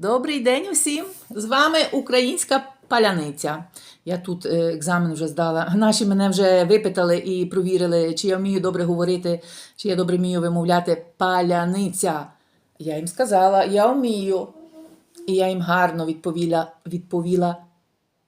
Добрий день усім! З вами українська паляниця. Я тут е, екзамен вже здала. Наші мене вже випитали і провірили, чи я вмію добре говорити, чи я добре вмію вимовляти паляниця. Я їм сказала, я вмію. І я їм гарно відповіла, відповіла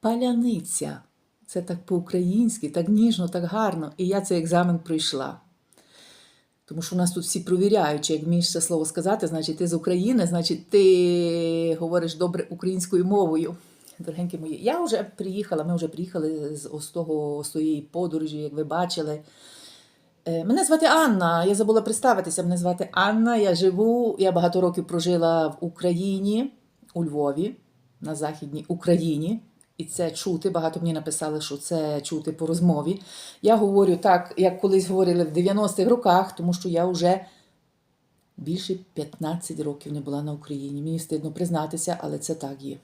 паляниця. Це так по-українськи, так ніжно, так гарно. І я цей екзамен пройшла. Тому що у нас тут всі провіряють, як вмієш це слово сказати, значить ти з України, значить ти говориш добре українською мовою. Дорогенькі мої, я вже приїхала, ми вже приїхали з ось того тієї подорожі, як ви бачили. Е, Мене звати Анна, я забула представитися. Мене звати Анна. Я живу, я багато років прожила в Україні, у Львові, на Західній Україні. І це чути. Багато мені написали, що це чути по розмові. Я говорю так, як колись говорили в 90-х роках, тому що я вже більше 15 років не була на Україні. Мені стидно признатися, але це так є.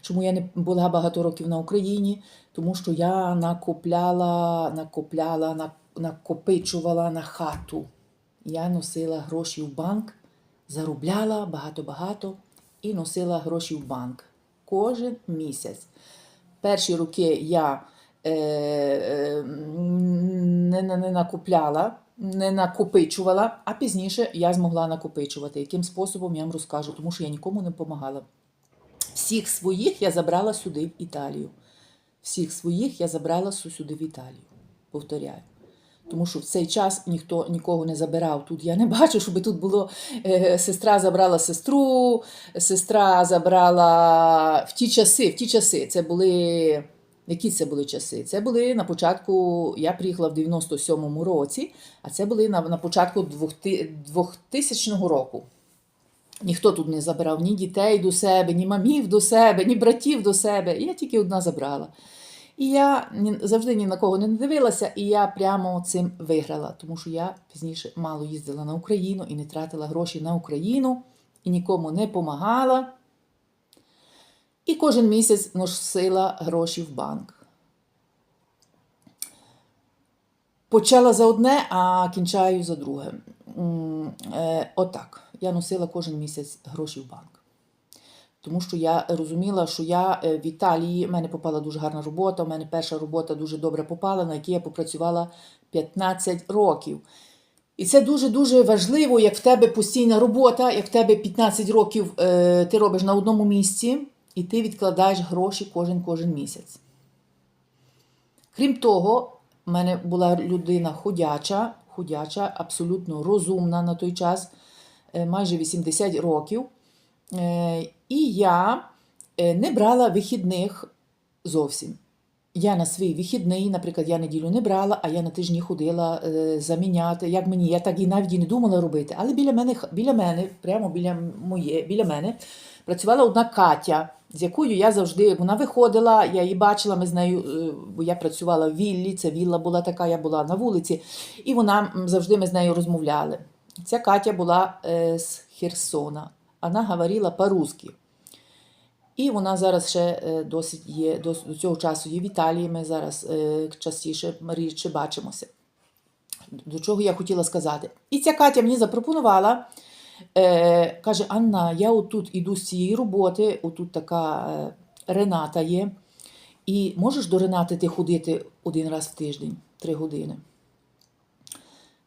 Чому я не була багато років на Україні? Тому що я накопляла, накопляла, накопичувала на хату. Я носила гроші в банк, заробляла багато-багато і носила гроші в банк кожен місяць. Перші роки я е, е, не, не, не накопляла, не накопичувала, а пізніше я змогла накопичувати. Яким способом я вам розкажу, тому що я нікому не допомагала. Всіх своїх я забрала сюди, в Італію. Всіх своїх я забрала сюди в Італію. Повторяю. Тому що в цей час ніхто нікого не забирав. Тут я не бачу, щоб тут було е, сестра забрала сестру, сестра забрала в ті часи. В ті часи це були. Які це були часи? Це були на початку, я приїхала в 97-му році, а це були на, на початку 2000 року. Ніхто тут не забирав ні дітей до себе, ні мамів до себе, ні братів до себе. Я тільки одна забрала. І я завжди ні на кого не дивилася, і я прямо цим виграла, тому що я пізніше мало їздила на Україну і не тратила гроші на Україну, і нікому не помагала. І кожен місяць носила гроші в банк. Почала за одне, а кінчаю за друге. Е, Отак. Я носила кожен місяць гроші в банк. Тому що я розуміла, що я е, в Італії, в мене попала дуже гарна робота. У мене перша робота дуже добре попала, на якій я попрацювала 15 років. І це дуже-дуже важливо, як в тебе постійна робота, як в тебе 15 років е, ти робиш на одному місці, і ти відкладаєш гроші кожен кожен місяць. Крім того, в мене була людина ходяча, ходяча, абсолютно розумна на той час, е, майже 80 років. І я е, не брала вихідних зовсім. Я на свій вихідний, наприклад, я неділю не брала, а я на тижні ходила е, заміняти. Як мені, я так і навіть і не думала робити. Але біля мене, біля мене, прямо біля моє, біля мене, працювала одна Катя, з якою я завжди, вона виходила, я її бачила, ми з нею, е, бо я працювала в віллі, це вілла була така, я була на вулиці, і вона завжди ми з нею розмовляли. Ця Катя була з Херсона. Вона говорила по-русски. І вона зараз ще е, досить є, до, цього часу є в Італії. Ми зараз е, частіше рідше бачимося. До чого я хотіла сказати. І ця Катя мені запропонувала, е, каже: Анна, я отут іду з цієї роботи, отут така Рената є. І можеш до Ренати ти ходити один раз в тиждень, три години.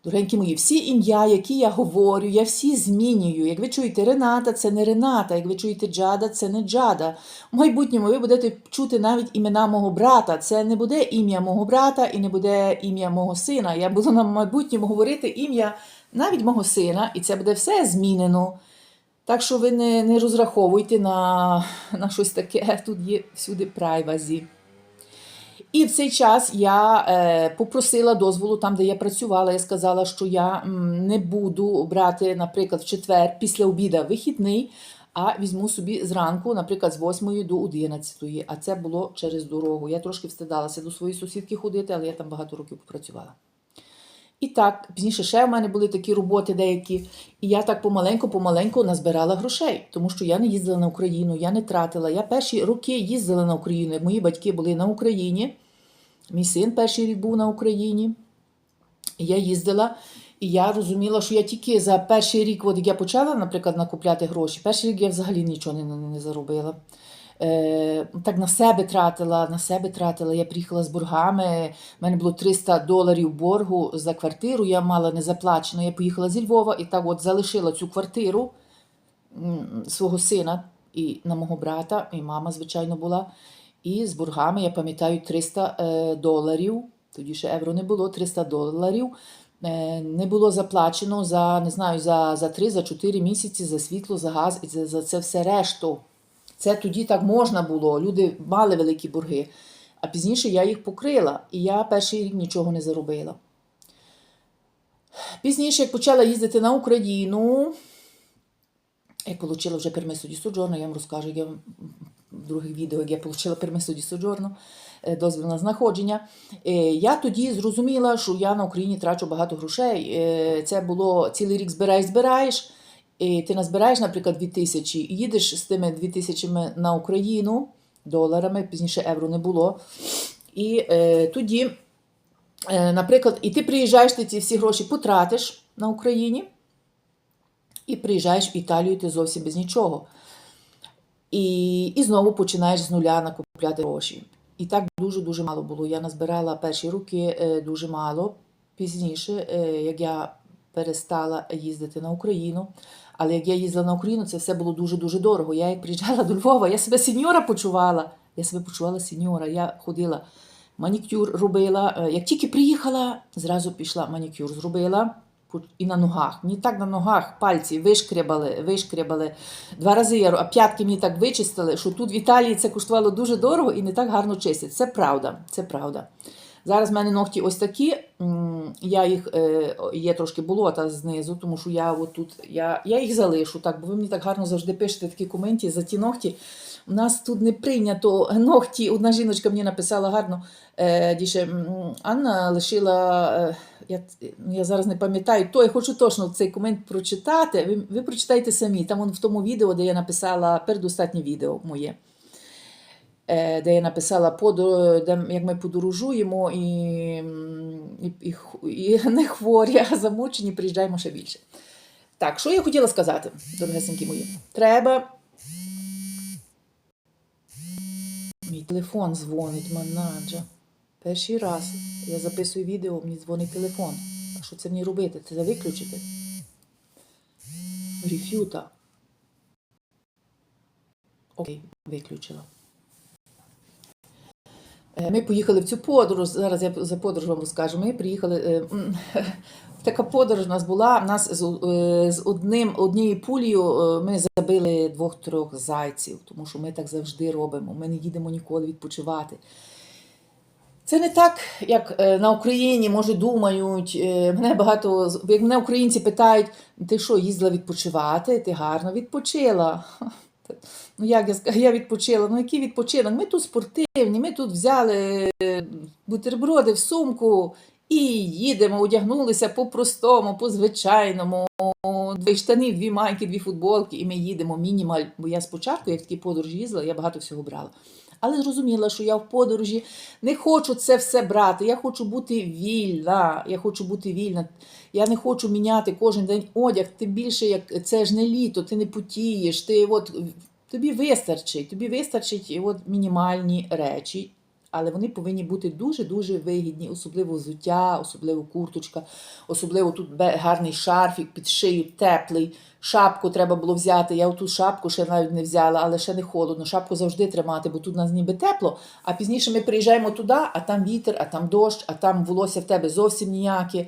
Дорогенькі мої, всі ім'я, які я говорю, я всі змінюю. Як ви чуєте, Рената це не Рената, як ви чуєте Джада, це не Джада. В майбутньому ви будете чути навіть імена мого брата. Це не буде ім'я мого брата і не буде ім'я мого сина. Я буду на майбутньому говорити ім'я навіть мого сина, і це буде все змінено. Так що ви не, не розраховуйте на, на щось таке. Тут є всюди прайвазі. І в цей час я е, попросила дозволу там, де я працювала. Я сказала, що я не буду брати, наприклад, в четвер після обіда вихідний, а візьму собі зранку, наприклад, з 8 до 11. А це було через дорогу. Я трошки встидалася до своєї сусідки ходити, але я там багато років попрацювала. І так, пізніше ще в мене були такі роботи деякі, і я так помаленьку-помаленьку назбирала грошей, тому що я не їздила на Україну, я не тратила. Я перші роки їздила на Україну. Мої батьки були на Україні. Мій син перший рік був на Україні. І Я їздила І я розуміла, що я тільки за перший рік, от як я почала, наприклад, накупляти гроші, перший рік я взагалі нічого не, не, заробила. Е, так на себе тратила, на себе тратила. Я приїхала з боргами. У мене було 300 доларів боргу за квартиру. Я мала незаплачено. Я поїхала зі Львова і так от залишила цю квартиру свого сина і на мого брата, і мама, звичайно, була. І з боргами, я пам'ятаю, 300 е, доларів. Тоді ще євро не було, 300 доларів. Е, не було заплачено за не знаю, за, за 3 за 4 місяці за світло, за газ і за, за це все решту. Це тоді так можна було. Люди мали великі борги. А пізніше я їх покрила, і я перший рік нічого не заробила. Пізніше, як почала їздити на Україну, як отримала вже пермису ді Соджорно, я вам розкажу, я вам других відео, як я отримала пермису ді Соджорно, е, дозвіл на знаходження. Е, Я тоді зрозуміла, що я на Україні трачу багато грошей. Е, Це було цілий рік збираєш, збираєш. І ти назбираєш, наприклад, 2000 і їдеш з тими 2000 на Україну доларами, пізніше євро не було. І е, тоді, е, наприклад, і ти приїжджаєш, ти ці всі гроші потратиш на Україні, і приїжджаєш в Італію, ти зовсім без нічого. І, і знову починаєш з нуля накупляти гроші. І так дуже-дуже мало було. Я назбирала перші роки е, дуже мало. Пізніше, е, як я перестала їздити на Україну. Але як я їздила на Україну, це все було дуже-дуже дорого. Я як приїжджала до Львова, я себе сеньора почувала. Я себе почувала сеньора. Я ходила, манікюр робила. Е, Як тільки приїхала, зразу пішла манікюр зробила. І на ногах. Мені так на ногах пальці вишкрябали, вишкрябали. Два рази я, а п'ятки мені так вичистили, що тут в Італії це коштувало дуже дорого і не так гарно чистять. Це правда, це правда. Зараз в мене ногті ось такі. Я їх е, є трошки болота знизу, тому що я отут, я, я їх залишу так, бо ви мені так гарно завжди пишете такі коменті за ті ногті. У нас тут не прийнято ногті. Одна жіночка мені написала гарно. Е, діше, Анна лишила. Я, ну, я зараз не пам'ятаю, то я хочу точно цей комент прочитати. Ви, ви прочитайте самі. Там он в тому відео, де я написала передостатнє відео моє е, де я написала, де, як ми подорожуємо і, і, і, і не хворі, а замучені, приїжджаємо ще більше. Так, що я хотіла сказати, дорогесенькі мої? Треба. Мій телефон дзвонить, манаджа. Перший раз я записую відео, мені дзвонить телефон. А що це мені робити? Це виключити? Рефюта. Окей, виключила. Е, Ми поїхали в цю подорож. Зараз я за подорож вам розкажу. Ми приїхали. е, Така подорож у нас була. Нас з, е, одним, однією пулею ми забили двох-трьох зайців, тому що ми так завжди робимо. Ми не їдемо ніколи відпочивати. Це не так, як е, на Україні, може, думають. е, Мене багато як мене українці питають: ти що, їздила відпочивати? Ти гарно відпочила. Ну, як я я відпочила. Ну, який відпочинок? Ми тут спортивні, ми тут взяли е, бутерброди в сумку і їдемо, одягнулися по-простому, по-звичайному. Дві штани, дві майки, дві футболки, і ми їдемо мінімаль. Бо я спочатку, як такі подорожі їздила, я багато всього брала. Але зрозуміла, що я в подорожі не хочу це все брати. Я хочу бути вільна. Я хочу бути вільна. Я не хочу міняти кожен день одяг. Ти більше як це ж не літо, ти не потієш. Ти от тобі вистачить, тобі вистачить от мінімальні речі. Але вони повинні бути дуже-дуже вигідні, особливо взуття, особливо курточка, особливо тут гарний шарфік під шию, теплий. Шапку треба було взяти. Я оту шапку ще навіть не взяла, але ще не холодно. Шапку завжди тримати, бо тут у нас ніби тепло. А пізніше ми приїжджаємо туди, а там вітер, а там дощ, а там волосся в тебе зовсім ніяке.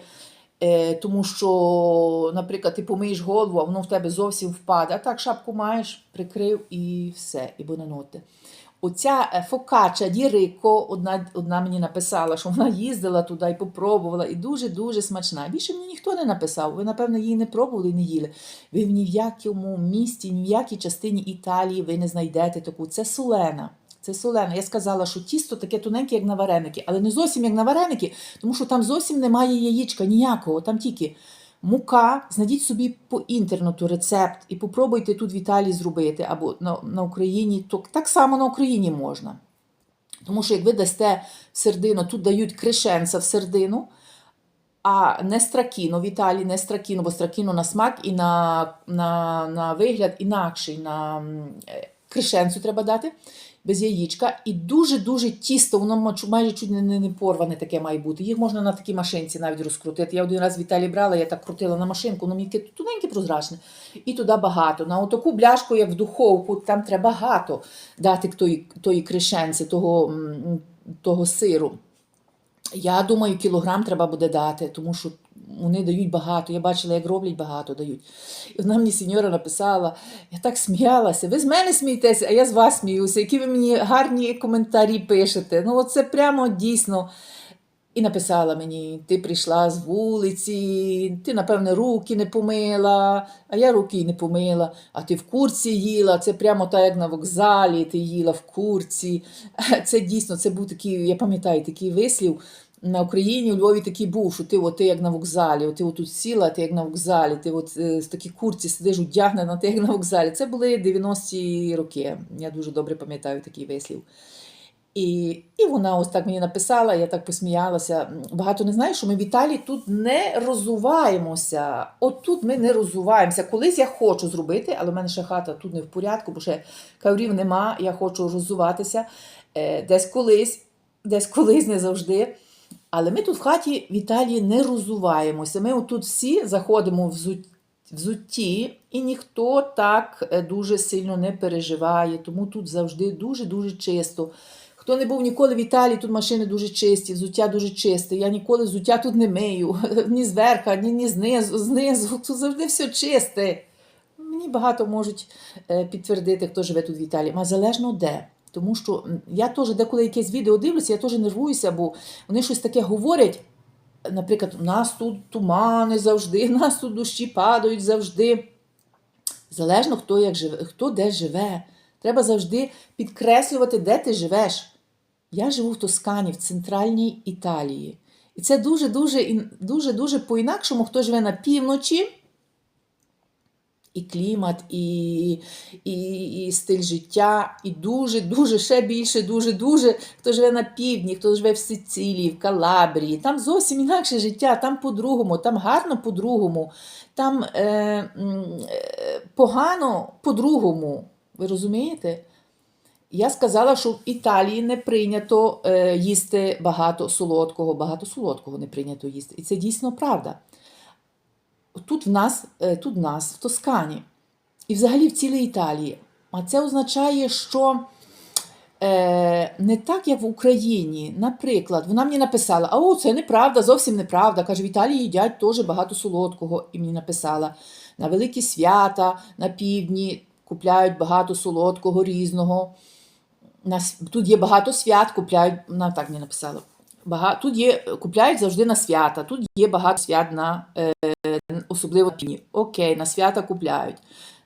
Е, тому що, наприклад, ти помиєш голову, а воно в тебе зовсім впаде. А так шапку маєш, прикрив і все, і бононоти. Оця е, фокача Дірико, одна, одна мені написала, що вона їздила туди і попробувала, і дуже-дуже смачна. Більше мені ніхто не написав. Ви, напевно, її не пробували і не їли. Ви в ні в якому місті, ні в якій частині Італії ви не знайдете таку. Це солена. Це солена. Я сказала, що тісто таке тоненьке, як на вареники, але не зовсім як на вареники, тому що там зовсім немає яєчка ніякого, там тільки мука. Знайдіть собі по інтернету рецепт і попробуйте тут в Італії зробити, або на, на Україні, то так само на Україні можна. Тому що як ви дасте сердину, тут дають кришенца в сердину, А не стракіно в Італії, не стракіно, бо стракіно на смак і на, на, на вигляд інакший. На е, кришенцю треба дати без яєчка. І дуже-дуже тісто, воно майже чуть не, не, не порване таке має бути. Їх можна на такій машинці навіть розкрутити. Я один раз в Італії брала, я так крутила на машинку, воно мені таке тоненьке прозрачне. І туди багато. На отаку бляшку, як в духовку, там треба багато дати тої, тої кришенці, того, того сиру. Я думаю, кілограм треба буде дати, тому що вони дають багато. Я бачила, як роблять багато дають. І вона мені сеньора написала, я так сміялася. Ви з мене смієтеся, а я з вас сміюся. Які ви мені гарні коментарі пишете. Ну, це прямо дійсно. І написала мені: ти прийшла з вулиці, ти, напевне, руки не помила, а я руки не помила, а ти в курці їла. Це прямо так, як на вокзалі, ти їла в курці. Це дійсно це був такий, я пам'ятаю, такий вислів. На Україні у Львові такий був, що ти, от, ти як на вокзалі, от, ти отут сіла, ти як на вокзалі, ти от, е, в такій курці сидиш одягнена, ти як на вокзалі. Це були 90-ті роки. Я дуже добре пам'ятаю такий вислів. І, і вона ось так мені написала, я так посміялася. Багато не знаю, що ми в Італії тут не розуваємося. От тут ми не розуваємося. Колись я хочу зробити, але в мене ще хата тут не в порядку, бо ще каврів нема, я хочу розуватися. Е, Десь колись, десь колись не завжди. Але ми тут в хаті в Італії не розуваємося. Ми отут всі заходимо в зут- взутті, і ніхто так е, дуже сильно не переживає, тому тут завжди дуже-дуже чисто. Хто не був ніколи в Італії, тут машини дуже чисті, взуття дуже чисте. Я ніколи взуття тут не мию, ні зверху, ні, ні знизу, знизу. Тут завжди все чисте. Мені багато можуть е, підтвердити, хто живе тут в Італії. А залежно де. Тому що я теж деколи якесь відео дивлюся, я теж нервуюся, бо вони щось таке говорять. Наприклад, у нас тут тумани завжди, у нас тут дощі падають завжди. Залежно, хто як живе, хто де живе. Треба завжди підкреслювати, де ти живеш. Я живу в Тоскані, в центральній Італії. І це дуже-дуже дуже-дуже по-інакшому, хто живе на півночі. І клімат, і, і, і стиль життя, і дуже-дуже ще більше, дуже-дуже, хто живе на півдні, хто живе в Сицилії, в Калабрії. Там зовсім інакше життя, там по-другому, там гарно по-другому, там е, е, погано по-другому. Ви розумієте? Я сказала, що в Італії не прийнято е, їсти багато солодкого, багато солодкого не прийнято їсти. І це дійсно правда. Тут в нас, е, тут в нас, в Тоскані, і взагалі в цілій Італії. А це означає, що е, не так, як в Україні. Наприклад, вона мені написала: а о, це неправда, зовсім неправда. Каже, в Італії їдять теж багато солодкого. І мені написала: на великі свята на півдні купляють багато солодкого різного. Тут є багато свят, купляють, вона так мені написала. Бага, тут є, купляють завжди на свята, тут є багато свят на е, особливо на. Окей, на свята купляють.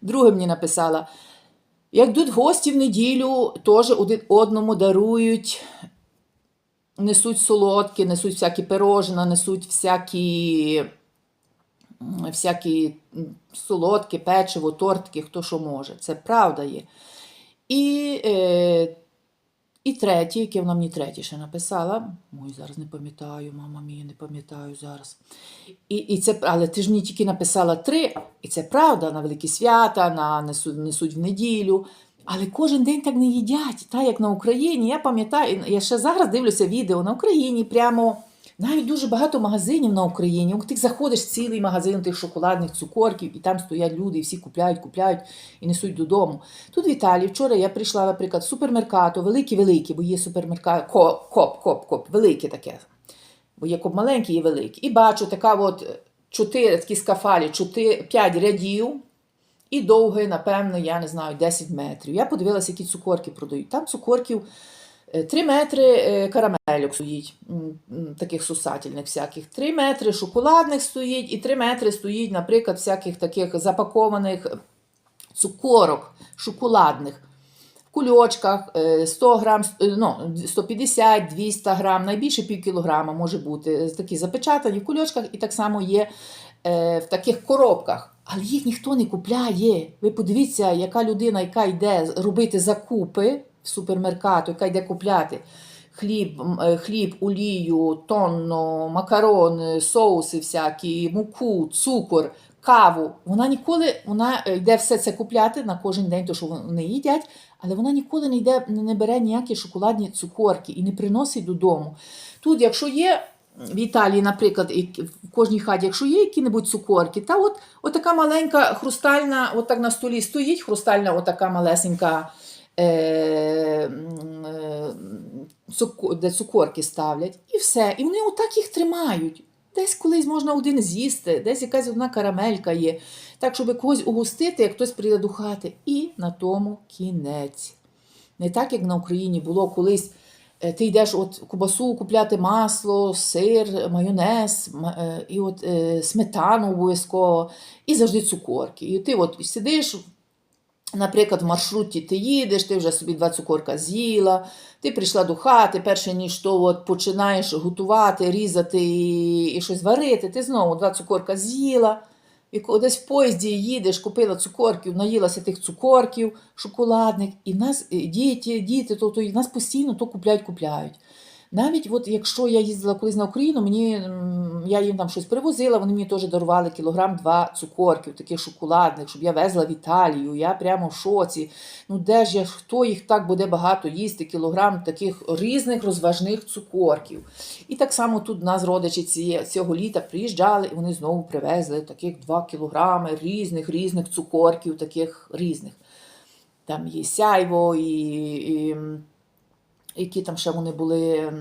Друге мені написала, як йдуть гості в неділю, теж один одному дарують, несуть солодкі, несуть всякі пирожина, несуть всякі, всякі солодкі, печиво, тортики, хто що може. Це правда є. І, е, і третє, яке вона мені третє ще написала. Ой, зараз не пам'ятаю, мама мія, не пам'ятаю зараз. І, і це, але ти ж мені тільки написала три, і це правда, на великі свята, на несуть, несуть в неділю. Але кожен день так не їдять, так як на Україні. Я пам'ятаю, я ще зараз дивлюся відео на Україні, прямо навіть дуже багато магазинів на Україні. Ти заходиш цілий магазин тих шоколадних цукорків, і там стоять люди, і всі купляють, купляють і несуть додому. Тут в Італії вчора я прийшла, наприклад, в супермеркато, великі-великі, бо є супермеркат, коп, коп, коп, коп, велике таке. Бо є коп маленький, є великий. І бачу така от е, чотири такі скафалі, чотири, п'ять рядів. І довге, напевно, я не знаю, 10 метрів. Я подивилася, які цукорки продають. Там цукорків 3 метри е, карамельок стоїть, таких сусательних всяких. 3 метри шоколадних стоїть, і 3 метри стоїть, наприклад, всяких таких запакованих цукорок шоколадних. В кульочках е, 100 грам, е, ну, 150-200 грам, найбільше пів кілограма може бути. Такі запечатані в кульочках, і так само є е, в таких коробках. Але їх ніхто не купляє. Ви подивіться, яка людина, яка йде робити закупи супермеркату, яка йде купляти. хліб, е, хліб, олію, тонну, макарони, соуси всякі, муку, цукор, каву. Вона ніколи вона е, йде все це купляти на кожен день, то що вони їдять, але вона ніколи не йде, не бере ніякі шоколадні цукорки і не приносить додому. Тут, якщо є в Італії, наприклад, в кожній хаті, якщо є які-небудь цукорки, та от, от така маленька хрустальна, от так на столі стоїть хрустальна, отака малесенька, де цукорки ставлять, і все. І вони отак їх тримають. Десь колись можна один з'їсти, десь якась одна карамелька є. Так, щоб когось угостити, як хтось прийде до хати. І на тому кінець. Не так, як на Україні було колись. е, Ти йдеш от кубасу купляти масло, сир, майонез, е, і от е, сметану обов'язково, і завжди цукорки. І ти от сидиш, наприклад, в маршруті ти їдеш, ти вже собі два цукорка з'їла, ти прийшла до хати, перше ніж то от починаєш готувати, різати і, і щось варити, ти знову два цукорка з'їла. І десь в поїзді їдеш, купила цукорків, наїлася тих цукорків, шоколадних, і нас е, діти, діти то, то, і нас постійно то купляють, купляють. Навіть от якщо я їздила колись на Україну, мені я їм там щось привозила, вони мені теж дарували кілограм два цукорків, таких шоколадних, щоб я везла в Італію. Я прямо в шоці. Ну де ж я хто їх так буде багато їсти? Кілограм таких різних розважних цукорків. І так само тут нас родичі цього літа приїжджали, і вони знову привезли таких 2 кілограми різних різних цукорків, таких різних. Там є сяйво і. і які там ще вони були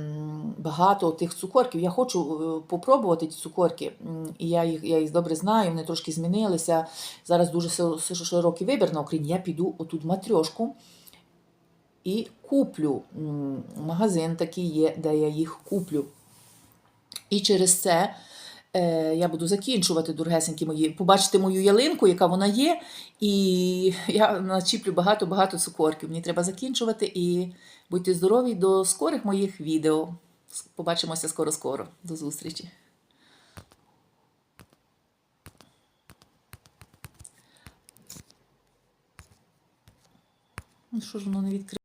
багато тих цукорків. Я хочу е, попробувати ці цукорки, і я їх, я їх добре знаю, вони трошки змінилися. Зараз дуже широкий вибір на Україні. Я піду отут в матрьошку і куплю. Магазин такий є, де я їх куплю. І через це я буду закінчувати, дорогесенькі мої, побачите мою ялинку, яка вона є, і я начіплю багато-багато цукорків. Мені треба закінчувати і будьте здорові до скорих моїх відео. Побачимося скоро-скоро. До зустрічі. Ну що ж воно не відкрив?